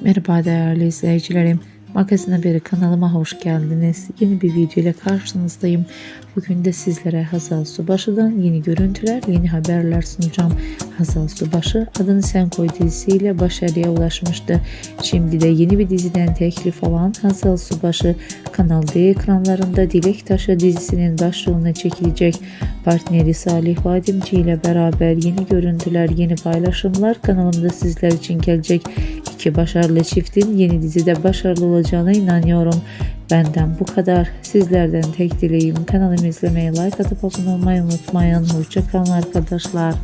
Merhaba değerli izleyicilerim. Magazin Haberi kanalıma hoş geldiniz. Yeni bir video ile karşınızdayım. Bugün de sizlere Hazal Subaşı'dan yeni görüntüler, yeni haberler sunacağım. Hazal Subaşı adını sen koy dizisiyle başarıya ulaşmıştı. Şimdi de yeni bir diziden teklif alan Hazal Subaşı Kanal D ekranlarında Dilek Taşı dizisinin başrolüne çekilecek. Partneri Salih Vadimci ile beraber yeni görüntüler, yeni paylaşımlar kanalımda sizler için gelecek. İki başarılı çiftin yeni dizide başarılı olacağına inanıyorum. Benden bu kadar. Sizlerden tek dileğim kanalımı izlemeyi, like atıp abone olmayı unutmayın. Hoşçakalın arkadaşlar.